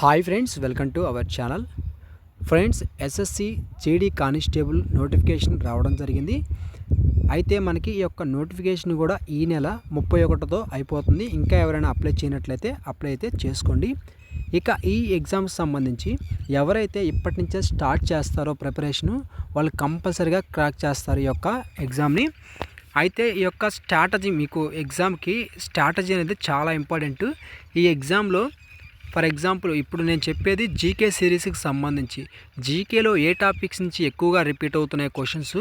Hi friends welcome to our channel friends SSC GD constable notification రావడం జరిగింది. అయితే మనకి ఈ యొక్క నోటిఫికేషన్ కూడా ఈ నెల ముప్పై ఒకటితో అయిపోతుంది. ఇంకా ఎవరైనా అప్లై చేయనట్లయితే అప్లై అయితే చేసుకోండి. ఇక ఈ ఎగ్జామ్స్ సంబంధించి ఎవరైతే ఇప్పటి నుంచే స్టార్ట్ చేస్తారో ప్రిపరేషను వాళ్ళు కంపల్సరీగా క్రాక్ చేస్తారు ఈ యొక్క ఎగ్జామ్ని అయితే ఈ యొక్క స్ట్రాటజీ మీకు ఎగ్జామ్కి స్ట్రాటజీ అనేది చాలా ఇంపార్టెంట్ ఈ ఎగ్జామ్లో ఫర్ ఎగ్జాంపుల్ ఇప్పుడు నేను చెప్పేది జీకే సిరీస్కి సంబంధించి. జీకేలో ఏ టాపిక్స్ నుంచి ఎక్కువగా రిపీట్ అవుతున్నాయి క్వశ్చన్స్?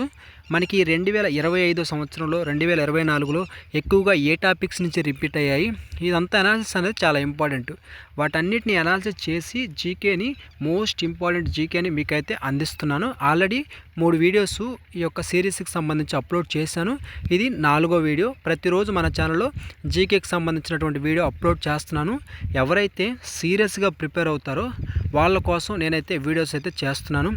మనకి రెండు వేల ఇరవై ఐదో సంవత్సరంలో రెండు వేల ఇరవై నాలుగులో ఎక్కువగా ఏ టాపిక్స్ నుంచి రిపీట్ అయ్యాయి? ఇదంతా అనాలిసిస్ అనేది చాలా ఇంపార్టెంట్. వాటన్నిటిని అనాలిసిస్ చేసి జీకేని మోస్ట్ ఇంపార్టెంట్ జీకేని మీకైతే అందిస్తున్నాను. ఆల్రెడీ మూడు వీడియోస్ ఈ యొక్క సిరీస్కి సంబంధించి అప్లోడ్ చేశాను. ఇది నాలుగో వీడియో. ప్రతిరోజు మన ఛానల్లో జీకేకి సంబంధించినటువంటి వీడియో అప్లోడ్ చేస్తున్నాను. ఎవరైతే సీరియస్గా ప్రిపేర్ అవుతారో వాళ్ళ కోసం నేనైతే వీడియోస్ అయితే చేస్తున్నాను.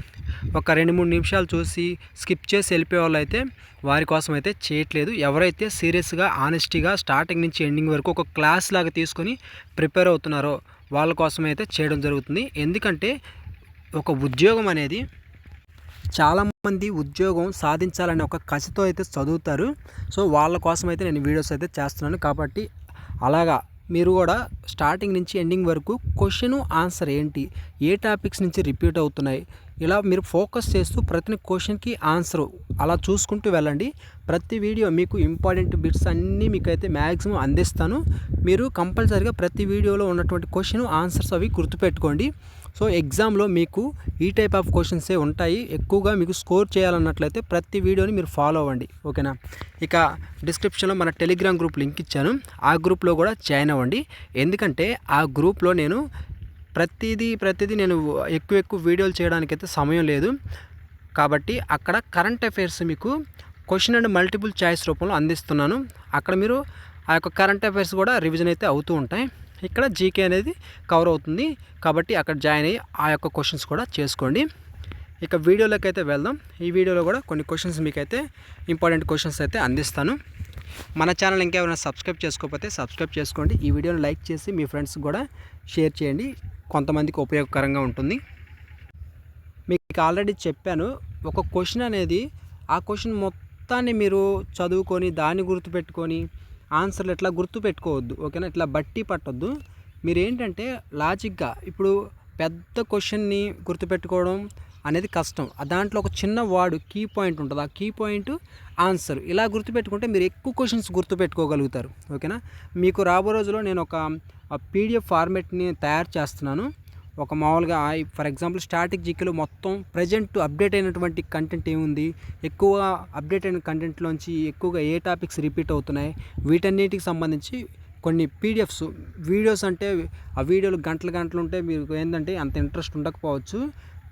ఒక రెండు మూడు నిమిషాలు చూసి స్కిప్ చేసి వెళ్ళిపోయే వాళ్ళు అయితే వారి కోసం అయితే చేయట్లేదు. ఎవరైతే సీరియస్గా ఆనెస్టీగా స్టార్టింగ్ నుంచి ఎండింగ్ వరకు ఒక క్లాస్ లాగా తీసుకొని ప్రిపేర్ అవుతున్నారో వాళ్ళ కోసం అయితే చేయడం జరుగుతుంది. ఎందుకంటే ఒక ఉద్యోగం అనేది చాలామంది ఉద్యోగం సాధించాలనే ఒక కసితో అయితే చదువుతారు. సో వాళ్ళ కోసం అయితే నేను వీడియోస్ అయితే చేస్తున్నాను. కాబట్టి అలాగా మీరు కూడా స్టార్టింగ్ నుంచి ఎండింగ్ వరకు క్వశ్చన్ ఆన్సర్ ఏంటి? ఏ టాపిక్స్ నుంచి రిపీట్ అవుతున్నాయి? ఇలా మీరు ఫోకస్ చేస్తూ ప్రతి క్వశ్చన్కి ఆన్సర్ అలా చూసుకుంటూ వెళ్ళండి. ప్రతి వీడియో మీకు ఇంపార్టెంట్ బిట్స్ అన్నీ మీకైతే మ్యాక్సిమం అందిస్తాను. మీరు కంపల్సరీగా ప్రతి వీడియోలో ఉన్నటువంటి క్వశ్చన్ ఆన్సర్స్ అవి గుర్తుపెట్టుకోండి. సో ఎగ్జామ్లో మీకు ఈ టైప్ ఆఫ్ క్వశ్చన్సే ఉంటాయి. ఎక్కువగా మీకు స్కోర్ చేయాలన్నట్లయితే ప్రతి వీడియోని మీరు ఫాలో అవ్వండి. ఓకేనా? ఇక డిస్క్రిప్షన్లో మన టెలిగ్రామ్ గ్రూప్ లింక్ ఇచ్చాను. ఆ గ్రూప్లో కూడా జాయిన్ అవ్వండి. ఎందుకంటే ఆ గ్రూప్లో నేను ప్రతిదీ ప్రతిదీ నేను ఎక్కువ ఎక్కువ వీడియోలు చేయడానికైతే సమయం లేదు. కాబట్టి అక్కడ కరెంట్ అఫైర్స్ మీకు క్వశ్చన్ అండ్ మల్టిపుల్ చాయిస్ రూపంలో అందిస్తున్నాను. అక్కడ మీరు ఆ యొక్క కరెంట్ అఫైర్స్ కూడా రివిజన్ అయితే అవుతూ ఉంటాయి. ఇక్కడ జీకే అనేది కవర్ అవుతుంది. కాబట్టి అక్కడ జాయిన్ అయ్యి ఆ యొక్క క్వశ్చన్స్ కూడా చేసుకోండి. ఇక వీడియోలోకి అయితే వెళ్దాం. ఈ వీడియోలో కూడా కొన్ని క్వశ్చన్స్ మీకైతే ఇంపార్టెంట్ క్వశ్చన్స్ అయితే అందిస్తాను. మన ఛానల్ ఇంకెవరైనా సబ్స్క్రైబ్ చేసుకోకపోతే సబ్స్క్రైబ్ చేసుకోండి. ఈ వీడియోని లైక్ చేసి మీ ఫ్రెండ్స్ కూడా షేర్ చేయండి. కొంతమందికి ఉపయోగకరంగా ఉంటుంది. మీకు ఆల్రెడీ చెప్పాను. ఒక క్వశ్చన్ అనేది ఆ క్వశ్చన్ మొత్తాన్ని మీరు చదువుకొని దాన్ని గుర్తుపెట్టుకొని ఆన్సర్లు ఎట్లా గుర్తుపెట్టుకోవద్దు ఓకేనా? ఇట్లా బట్టి పట్టొద్దు. మీరు ఏంటంటే లాజిక్గా ఇప్పుడు పెద్ద క్వశ్చన్ని గుర్తుపెట్టుకోవడం అనేది కష్టం. దాంట్లో ఒక చిన్న వాడు కీ పాయింట్ ఉంటుంది. ఆ కీ పాయింట్ ఆన్సర్. ఇలా గుర్తుపెట్టుకుంటే మీరు ఎక్కువ క్వశ్చన్స్ గుర్తుపెట్టుకోగలుగుతారు ఓకేనా? మీకు రాబో రోజులో నేను ఒక పీడిఎఫ్ ఫార్మెట్ని తయారు చేస్తున్నాను. ఒక మామూలుగా ఫర్ ఎగ్జాంపుల్ స్టాటిక్ జీకేలో మొత్తం ప్రజెంట్ అప్డేట్ అయినటువంటి కంటెంట్ ఏముంది? ఎక్కువగా అప్డేట్ అయిన కంటెంట్లోంచి ఎక్కువగా ఏ టాపిక్స్ రిపీట్ అవుతున్నాయి? వీటన్నిటికి సంబంధించి కొన్ని పీడిఎఫ్స్ వీడియోస్ అంటే ఆ వీడియోలు గంటలు గంటలు ఉంటే మీకు ఏంటంటే అంత ఇంట్రెస్ట్ ఉండకపోవచ్చు.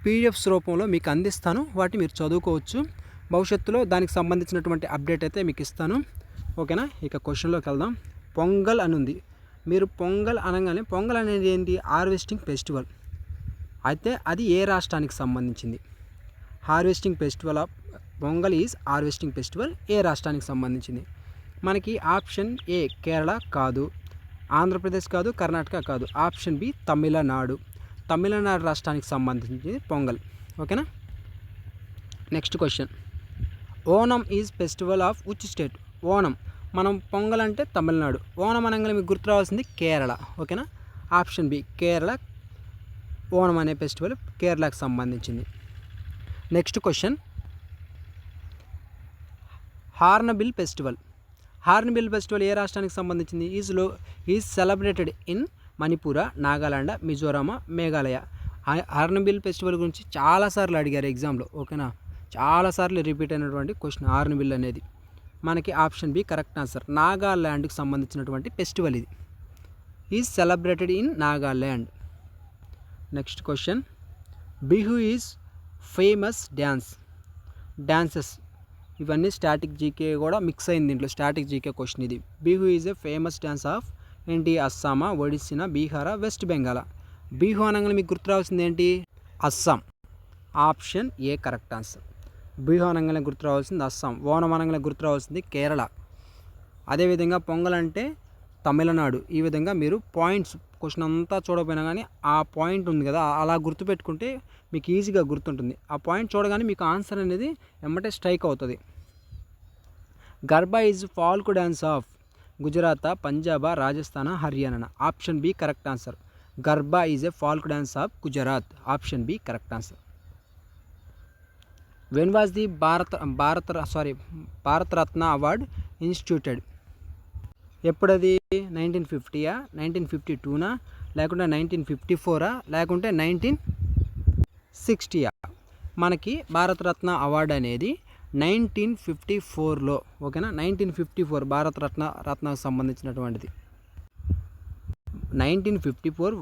పీడిఎఫ్స్ రూపంలో మీకు అందిస్తాను వాటిని మీరు చదువుకోవచ్చు. భవిష్యత్తులో దానికి సంబంధించినటువంటి అప్డేట్ అయితే మీకు ఇస్తాను. ఓకేనా? ఇక క్వశ్చన్లోకి వెళ్దాం. పొంగల్ అని ఉంది మీరు పొంగల్ అనగానే పొంగల్ అనేది ఏంటి? Harvesting festival. అయితే అది ఏ రాష్ట్రానికి సంబంధించింది? Harvesting festival of Pongal is harvesting festival ఏ రాష్ట్రానికి సంబంధించింది? మనకి ఆప్షన్ ఏ కేరళ కాదు ఆంధ్రప్రదేశ్ కాదు కర్ణాటక కాదు. Option B Tamil Nadu. తమిళనాడు రాష్ట్రానికి సంబంధించింది పొంగల్. ఓకేనా? Next question. Onam is festival of which state. Onam. మనం పొంగల్ అంటే తమిళనాడు. ఓనం అనగానే మీకు గుర్తు రావాల్సింది కేరళ. ఓకేనా? Option B Kerala. ఓణం అనే ఫెస్టివల్ కేరళకు సంబంధించింది. Next question. Hornbill festival. Hornbill festival ఏ రాష్ట్రానికి సంబంధించింది? ఈజ్లో ఈజ్ సెలబ్రేటెడ్ ఇన్ మణిపుర నాగాలాండ మిజోరామ మేఘాలయ. హార్నబిల్ ఫెస్టివల్ గురించి చాలాసార్లు అడిగారు ఎగ్జామ్లో. ఓకేనా? చాలాసార్లు రిపీట్ అయినటువంటి క్వశ్చన్ హార్నబిల్ అనేది. మనకి ఆప్షన్ బి కరెక్ట్ ఆన్సర్. నాగాల్యాండ్కి సంబంధించినటువంటి ఫెస్టివల్ ఇది. Is celebrated in Nagaland next question Bihu is famous dance dances ఇవన్నీ స్టాటిక్ జీకే కూడా మిక్స్ అయింది దీంట్లో. స్టాటిక్ జీకే క్వశ్చన్ ఇది. Bihu is a famous dance of ఏంటి అస్సామా ఒడిస్సీనా బీహారా వెస్ట్ బెంగాల్ బిహు అనగానే మీకు గుర్తు రావాల్సింది ఏంటి? Assam option A correct answer. Bihu అనగానే గుర్తు రావాల్సింది అస్సాం ఓనం అనగానే గుర్తు రావాల్సింది కేరళ. అదేవిధంగా పొంగల్ అంటే తమిళనాడు. ఈ విధంగా మీరు పాయింట్స్ క్వశ్చన్ అంతా చూడకపోయినా కానీ ఆ పాయింట్ ఉంది కదా అలా గుర్తుపెట్టుకుంటే మీకు ఈజీగా గుర్తుంటుంది. ఆ పాయింట్ చూడగానే మీకు ఆన్సర్ అనేది వెంబటే స్ట్రైక్ అవుతుంది. Garba is folk dance of Gujarat Punjab Rajasthan Haryana. Option B correct answer. Garba is a folk dance of Gujarat. Option B correct answer. When was the Bharat Bharat sorry Bharat Ratna award instituted ఎప్పుడది? Nineteen ఫిఫ్టీయా nineteen fifty టూనా లేకుంటే nineteen fifty ఫోరా లేకుంటే nineteen సిక్స్టీయా మనకి Bharat Ratna award అనేది nineteen fifty ఫోర్లో ఓకేనా? నైన్టీన్ ఫిఫ్టీ ఫోర్ భారతరత్న రత్నకు సంబంధించినటువంటిది. Nineteen fifty four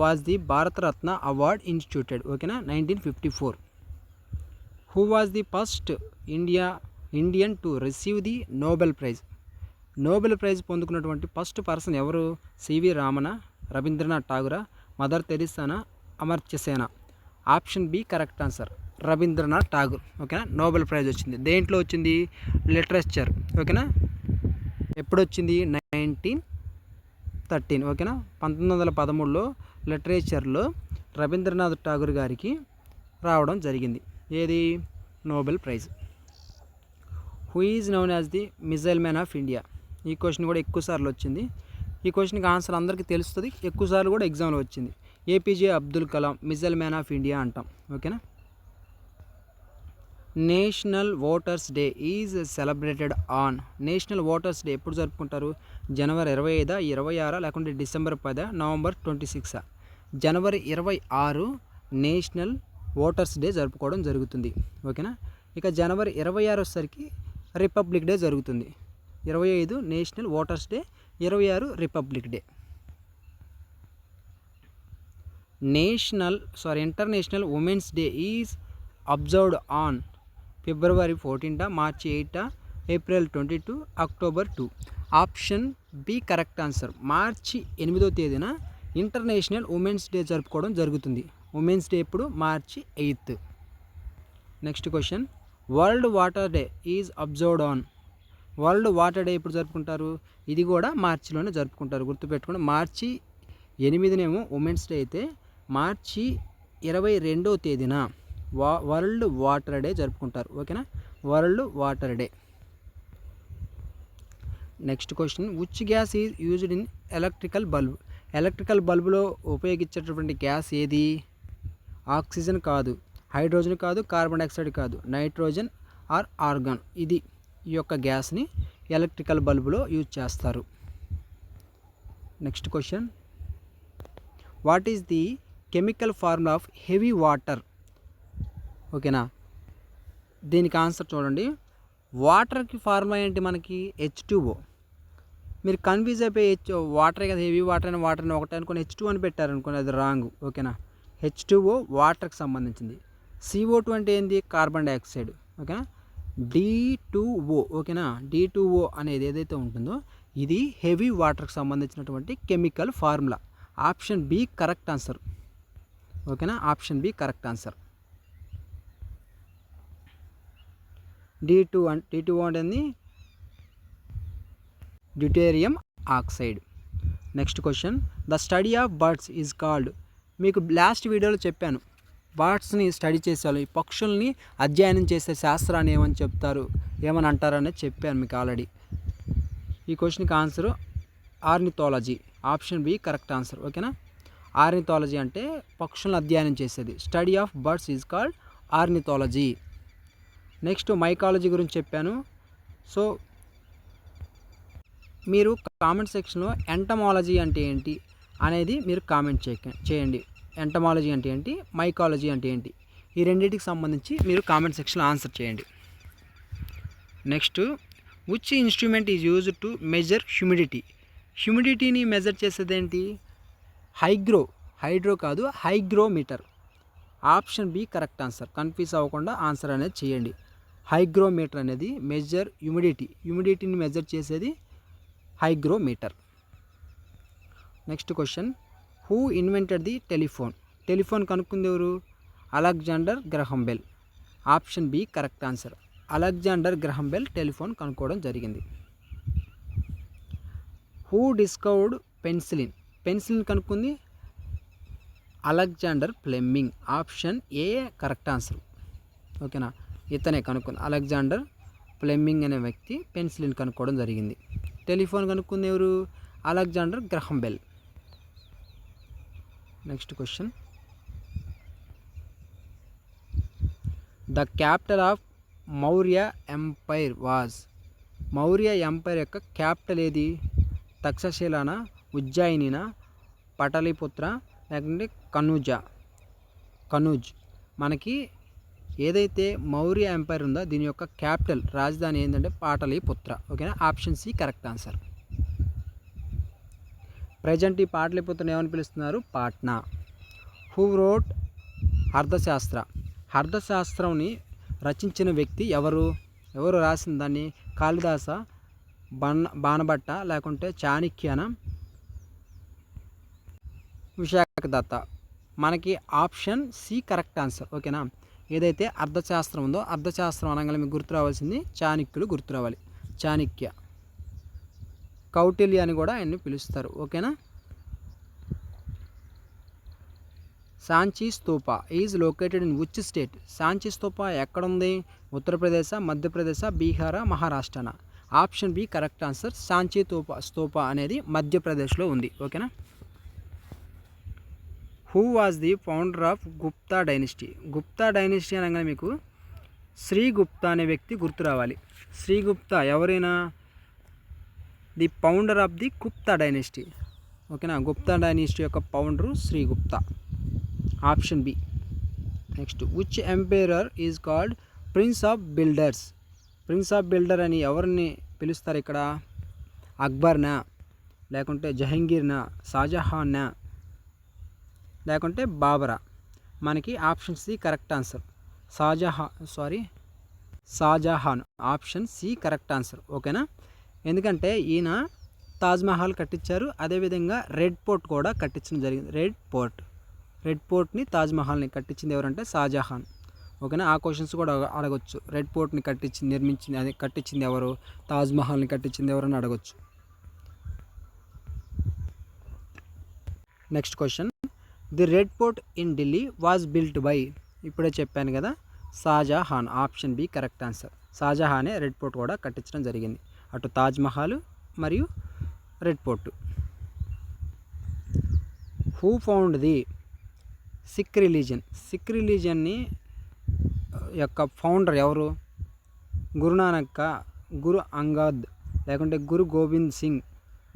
was the Bharat Ratna award instituted ఓకేనా? Nineteen fifty four who was the first India Indian to receive the Nobel Prize Nobel Prize పొందుకున్నటువంటి first person ఎవరు? CV రామన రవీంద్రనాథ్ ఠాగూరా mother తెరిసానా అమర్త్యసేన option B correct answer Rabindranath Tagore ఓకేనా Nobel praise వచ్చింది. దేంట్లో వచ్చింది? Literature ఓకేనా ఎప్పుడు వచ్చింది నైన్టీన్ థర్టీన్ ఓకేనా పంతొమ్మిది వందల పదమూడులో లిటరేచర్లో రవీంద్రనాథ్ ఠాగూర్ గారికి రావడం జరిగింది. ఏది? Nobel prize. Who is known as the missile man of India. ఈ క్వశ్చన్ కూడా ఎక్కువ సార్లు వచ్చింది. ఈ క్వశ్చన్కి ఆన్సర్ అందరికీ తెలుస్తుంది. ఎక్కువ సార్లు కూడా ఎగ్జామ్లో వచ్చింది. APJ Abdul Kalam missile man of India అంటాం. ఓకేనా? National voters day is celebrated on. National voters day ఎప్పుడు జరుపుకుంటారు? జనవరి ఇరవై ఐదా ఇరవై ఆరా లేకుంటే డిసెంబర్ పదా నవంబర్ ట్వంటీ సిక్సా? జనవరి ఇరవై ఆరు నేషనల్ ఓటర్స్ డే జరుపుకోవడం జరుగుతుంది. ఓకేనా? ఇక జనవరి ఇరవై ఆరు వచ్చేసరికి రిపబ్లిక్ డే జరుగుతుంది. ఇరవై ఐదు నేషనల్ ఓటర్స్ డే ఇరవై ఆరు republic day. National sorry international women's day is observed on February ఫోర్టీన్టా March ఎయిటా April twenty two October two. Option B correct answer. మార్చి ఎనిమిదో తేదీన ఇంటర్నేషనల్ ఉమెన్స్ డే జరుపుకోవడం జరుగుతుంది. ఉమెన్స్ డే ఇప్పుడు March eighth. Next question. World water day is observed on. World water day ఎప్పుడు జరుపుకుంటారు? ఇది కూడా మార్చిలోనే జరుపుకుంటారు. గుర్తుపెట్టుకోండి. మార్చి ఎనిమిదినేమో ఉమెన్స్ డే అయితే మార్చి ఇరవై రెండో తేదీన వా వరల్డ్ వాటర్ డే జరుపుకుంటారు. ఓకేనా? World water day. Next question. Which gas is used in electrical bulb? Electrical బల్బులో ఉపయోగించేటటువంటి గ్యాస్ ఏది? ఆక్సిజన్ కాదు హైడ్రోజన్ కాదు కార్బన్ డైఆక్సైడ్ కాదు నైట్రోజన్ ఆర్ ఆర్గాన్. ఇది ఈ యొక్క గ్యాస్ని ఎలక్ట్రికల్ బల్బులో యూజ్ చేస్తారు. Next question. What is the chemical formula of heavy water? ఓకేనా? దీనికి ఆన్సర్ చూడండి. వాటర్కి ఫార్ములా ఏంటి మనకి? హెచ్ టూఓ మీరు కన్ఫ్యూజ్ అయిపోయి హెచ్ వాటర్ కదా హెవీ వాటర్ అని వాటర్ అని ఒకటే అనుకుని హెచ్ టూ అని పెట్టారనుకోండి అది రాంగ్. ఓకేనా? హెచ్ టూఓ వాటర్కి సంబంధించింది. సిఓ టూ అంటే ఏంది? Carbon dioxide. ఓకేనా? డి టూ ఓ ఓకేనా? డి టూ ఓ అనేది ఏదైతే ఉంటుందో ఇది హెవీ వాటర్కి సంబంధించినటువంటి chemical formula. Option B correct answer. ఓకేనా? Option B correct answer. D two అంటే డి టూ అంటే deuterium oxide. Next question. The study of birds is called మీకు లాస్ట్ వీడియోలో చెప్పాను. బర్డ్స్ని స్టడీ చేసేవాళ్ళు ఈ పక్షుల్ని అధ్యయనం చేసే శాస్త్రాన్ని ఏమని చెప్తారు ఏమని అంటారనే చెప్పాను మీకు ఆల్రెడీ. ఈ క్వశ్చన్కి answer ornithology. Option B correct answer. ఓకేనా? ఆర్నిథాలజీ అంటే పక్షులను అధ్యయనం చేసేది. Study of birds is called ornithology. Next mycology గురించి చెప్పాను. సో మీరు కామెంట్ సెక్షన్లో ఎంటమాలజీ అంటే ఏంటి? అనేది మీరు కామెంట్ చేయండి. ఎంటమాలజీ అంటే ఏంటి? మైకాలజీ అంటే ఏంటి? ఈ రెండింటికి సంబంధించి మీరు కామెంట్ సెక్షన్లో ఆన్సర్ చేయండి. Next which instrument is use to measure humidity humidity measure చేసేది ఏంటి హైగ్రో హైడ్రో కాదు hygrometer. Option B correct answer. Confuse అవ్వకుండా ఆన్సర్ అనేది చేయండి. హైగ్రోమీటర్ అనేది మెజర్ హ్యూమిడిటీ హ్యూమిడిటీని మెజర్ చేసేది hygrometer. Next question. Who invented the telephone telephone కనుక్కుంది ఎవరు? Alexander Graham Bell option B correct answer Alexander Graham Bell telephone కనుక్కోవడం జరిగింది. Who discovered penicillin penicillin కనుక్కుంది? Alexander Fleming option A correct answer ఓకేనా ఇతనే కనుక్కుంది. Alexander Fleming అనే వ్యక్తి penicillin కనుక్కోవడం జరిగింది. Telephone కనుక్కుంది ఎవరు? Alexander Graham Bell next question the capital of Maurya empire was Maurya empire యొక్క క్యాపిటల్ ఏది? తక్షశిలాన ఉజ్జయినిన పటలిపుత్ర లేకుంటే కనూజ? కనూజ్. మనకి ఏదైతే మౌర్య ఎంపైర్ ఉందో దీని యొక్క క్యాపిటల్ రాజధాని ఏంటంటే పాటలీపుత్ర. ఓకేనా? Option C correct answer. Present ఈ పాటలీపుత్రను ఏమని పిలుస్తున్నారు? పాట్నా. హూ రోట్ అర్థశాస్త్ర అర్థశాస్త్రంని రచించిన వ్యక్తి ఎవరు? ఎవరు రాసిన దాన్ని? కాళిదాస బన్ బాణభట్ట లేకుంటే చాణిక్యన? విశాఖదత్త. మనకి ఆప్షన్ సి కరెక్ట్ ఆన్సర్. ఓకేనా? ఏదైతే అర్థశాస్త్రం ఉందో అర్థశాస్త్రం అనగానే మీకు గుర్తు రావాల్సింది చాణిక్యులు గుర్తు రావాలి. చాణిక్య. కౌటిల్య అని కూడా ఆయన్ని పిలుస్తారు. ఓకేనా? Sanchi Stupa is located in which state? Sanchi Stupa ఎక్కడుంది? ఉత్తరప్రదేశ్ మధ్యప్రదేశ్ బీహార మహారాష్ట్రన? Option B correct answer Sanchi తూప Stupa అనేది మధ్యప్రదేశ్లో ఉంది. ఓకేనా? Who was the founder of Gupta dynasty? Gupta dynasty అనగానే మీకు శ్రీగుప్తా అనే వ్యక్తి గుర్తు రావాలి. శ్రీగుప్తా ఎవరైనా? The founder of the Gupta dynasty. ఓకేనా? గుప్తా డైనెస్టీ యొక్క founder Sri Gupta option B. Next which emperor is called prince of builders prince of builder అని ఎవరిని పిలుస్తారు ఇక్కడ? అక్బర్నా? లేకుంటే జహంగీర్నా? షాజహాన్నా లేకుంటే బాబరా? మనకి option C correct answer. Shah Jahan sorry Shah Jahan. Option C correct answer. ఓకేనా? ఎందుకంటే ఈయన తాజ్మహల్ కట్టించారు. అదేవిధంగా రెడ్ పోర్ట్ కూడా కట్టించడం జరిగింది. Red port. రెడ్ పోర్ట్ని తాజ్మహల్ని కట్టించింది ఎవరంటే షాజహాన్. ఓకేనా? ఆ క్వశ్చన్స్ కూడా అడగొచ్చు. రెడ్ పోర్ట్ని కట్టించి నిర్మించింది అది కట్టించింది ఎవరు? తాజ్మహల్ని కట్టించింది ఎవరని అడగొచ్చు. Next question the red fort in Delhi was built by ఇప్పుడే చెప్పాను కదా Shah Jahan. Option B correct answer షాజహానే red fort కూడా కట్టించడం జరిగింది. అటు తాజ్మహల్ మరియు red fort. Who found the Sikh religion Sikh రిలీజన్ని యొక్క ఫౌండర్ ఎవరు? గురునానక్క గురు అంగాద్ లేకుంటే గురు గోవింద్ సింగ్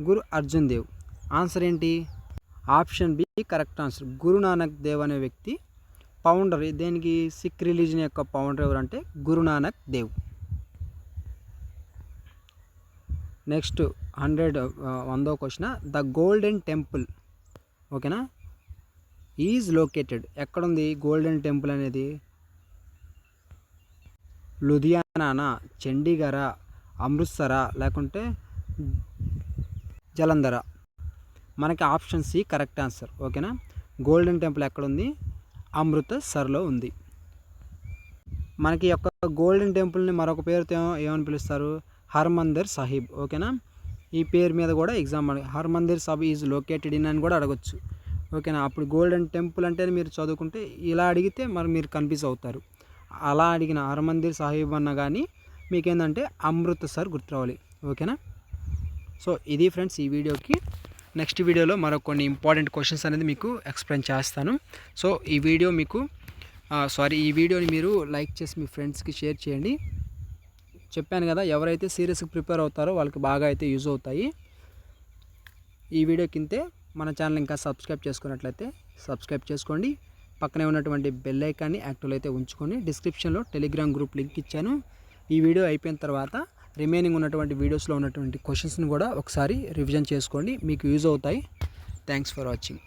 గురు అర్జున్ దేవ్. ఆన్సర్ ఏంటి? Option B correct answer. Guru Nanak Dev అనే వ్యక్తి ఫౌండర్ దేనికి? సిక్ రిలీజన్ యొక్క ఫౌండర్ ఎవరంటే గురునానక్ దేవ్. నెక్స్ట్ హండ్రెడ్ వందో క్వశ్చన్. The golden temple. ఓకేనా? Is located. ఎక్కడుంది గోల్డెన్ టెంపుల్ అనేది? లుధియానా చండీగఢ అమృత్సరా లేకుంటే జలంధర? మనకి ఆప్షన్ సి కరెక్ట్ ఆన్సర్. ఓకేనా? గోల్డెన్ టెంపుల్ ఎక్కడుంది? అమృతసర్లో ఉంది. మనకి యొక్క గోల్డెన్ టెంపుల్ని మరొక పేరుతో ఏమని పిలుస్తారు? హర్మందిర్ సాహిబ్ ఓకేనా? ఈ పేరు మీద కూడా exam Harmandir Sahib is located in అని కూడా అడగచ్చు. ఓకేనా? అప్పుడు గోల్డెన్ టెంపుల్ అంటే మీరు చదువుకుంటే ఇలా అడిగితే మరి మీరు కన్ఫ్యూజ్ అవుతారు. అలా అడిగిన హర్మందిర్ సాహిబ్ అన్న కానీ మీకేందంటే అమృత్సర్ గుర్తురావాలి. ఓకేనా? సో ఇది ఫ్రెండ్స్ ఈ వీడియోకి. నెక్స్ట్ వీడియోలో మరో కొన్ని ఇంపార్టెంట్ క్వశ్చన్స్ అనేది మీకు ఎక్స్ప్లెయిన్ చేస్తాను. సో ఈ వీడియో మీకు సారీ ఈ వీడియోని మీరు లైక్ చేసి మీ ఫ్రెండ్స్కి షేర్ చేయండి. చెప్పాను కదా ఎవరైతే సీరియస్గా ప్రిపేర్ అవుతారో వాళ్ళకి బాగా అయితే యూజ్ అవుతాయి. ఈ వీడియో కింతే మన ఛానల్ ఇంకా సబ్స్క్రైబ్ చేసుకున్నట్లయితే సబ్స్క్రైబ్ చేసుకోండి. పక్కనే ఉన్నటువంటి బెల్ ఐకాన్ని యాక్టివ్ అయితే ఉంచుకొని డిస్క్రిప్షన్లో టెలిగ్రామ్ గ్రూప్ లింక్ ఇచ్చాను. ఈ వీడియో అయిపోయిన తర్వాత రిమైనింగ్ ఉన్నటువంటి వీడియోస్లో ఉన్నటువంటి క్వశ్చన్స్ని కూడా ఒకసారి రివిజన్ చేసుకోండి. మీకు యూజ్ అవుతాయి. Thanks for watching